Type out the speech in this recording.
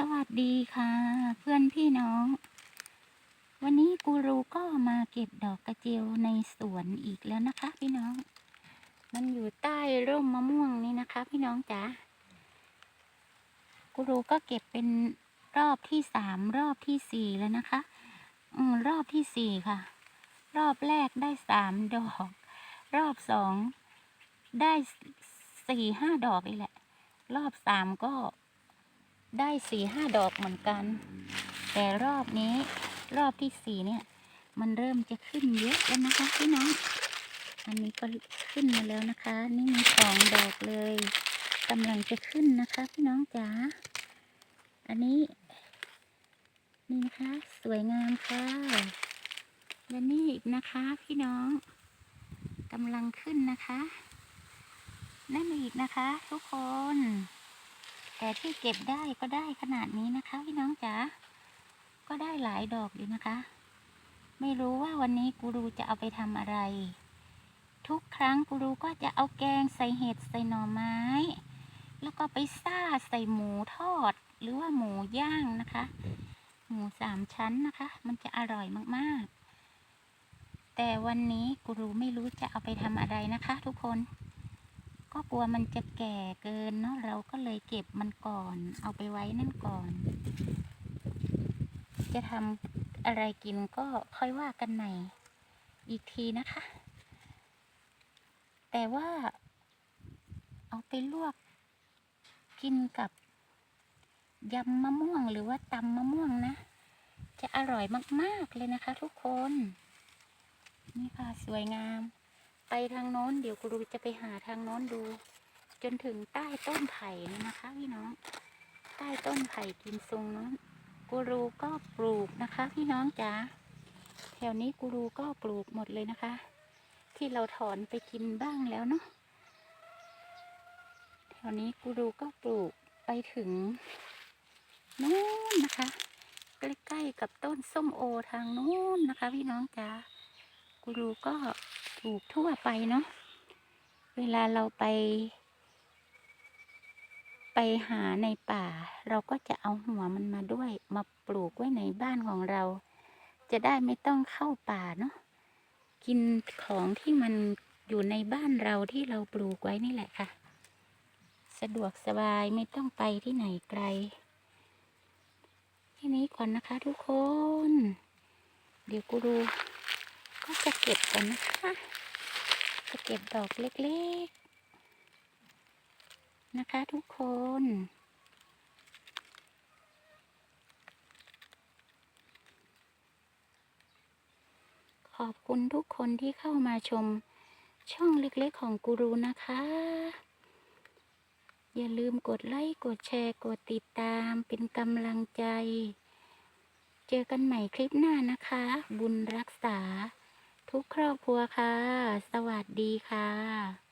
สวัสดีค่ะ เพื่อนพี่น้อง วันนี้กูรูก็มาเก็บดอกกระเจียวในสวนอีกแล้วนะคะ พี่น้อง มันอยู่ใต้ร่มมะม่วงนี่นะคะ พี่น้องจ๋ากูรูก็เก็บเป็นรอบที่สามรอบที่สี่แล้วนะคะ อืมรอบที่สี่ค่ะ รอบแรกได้สามดอก รอบสองได้สี่ห้าดอกเลยแหละ รอบสามก็ ได้สี่ห้าดอกเหมือนกัน แต่รอบนี้รอบที่สี่เนี่ย มันเริ่มจะขึ้นเยอะแล้วนะคะพี่น้อง อันนี้ก็ขึ้นมาแล้วนะคะ นี่มีสองดอกเลยกำลังจะขึ้นนะคะพี่น้องจ๋า อันนี้นี่นะคะ สวยงามค่ะ และนี่อีกนะคะพี่น้องกำลังขึ้นนะคะ นั่นอีกนะคะ ทุกคน แต่ที่เก็บได้ก็ได้ขนาดนี้นะคะพี่น้องจ๋าก็ได้หลายดอกอยู่นะคะ ไม่รู้ว่าวันนี้กูรูจะเอาไปทำอะไร ทุกครั้งกูรูก็จะเอาแกงใส่เห็ดใส่หน่อไม้ แล้วก็ไปซ่าใส่หมูทอด หรือว่าหมูย่างนะคะ หมูสามชั้นนะคะ มันจะอร่อยมากๆ แต่วันนี้กูรูไม่รู้จะเอาไปทำอะไรนะคะ ทุกคน ก็กลัวมันจะแก่เกินเนาะเราก็เลยเก็บมันก่อน เอาไปไว้นั่นก่อน จะทำอะไรกินก็ค่อยว่ากันใหม่อีกทีนะคะ แต่ว่า เอาไปลวก กินกับยำมะม่วงหรือว่าตำมะม่วงนะ จะอร่อยมาก ๆ เลยนะคะทุกคน นี่ค่ะ สวยงาม ไปทางโน้น เดี๋ยวกูรูจะไปหาทางโน้นดู จนถึงใต้ต้นไผ่นี่นะคะพี่น้อง ใต้ต้นไผ่กินทรงโน้นกูรูก็ปลูกนะคะ พี่น้องจ๋าแถวนี้กูรูก็ปลูกหมดเลยนะคะ ที่เราถอนไปกินบ้างแล้วเนาะแถวนี้กูรูก็ปลูกไปถึงนู้นนะคะ ใกล้ๆกับต้นส้มโอทางนู้นนะคะ พี่น้องจ๋า กูรูก็ปลูกทั่วไปเนาะ เวลาเราไป ไปหาในป่า เราก็จะเอาหัวมันมาด้วย มาปลูกไว้ในบ้านของเรา จะได้ไม่ต้องเข้าป่าเนาะ กินของที่มันอยู่ในบ้านเราที่เราปลูกไว้นี่แหละค่ะ สะดวกสบายไม่ต้องไปที่ไหนไกลแค่นี้ก่อนนะคะทุกคน เดี๋ยวกูดู ก็จะเก็บก่อนนะคะจะเก็บดอกเล็กๆ นะคะทุกคน ขอบคุณทุกคนที่เข้ามาชมช่องเล็กๆของกูรูนะคะ อย่าลืมกดไลค์ กดแชร์ กดติดตามเป็นกำลังใจ เจอกันใหม่คลิปหน้านะคะ บุญรักษา ทุกครอบครัวค่ะ สวัสดีค่ะ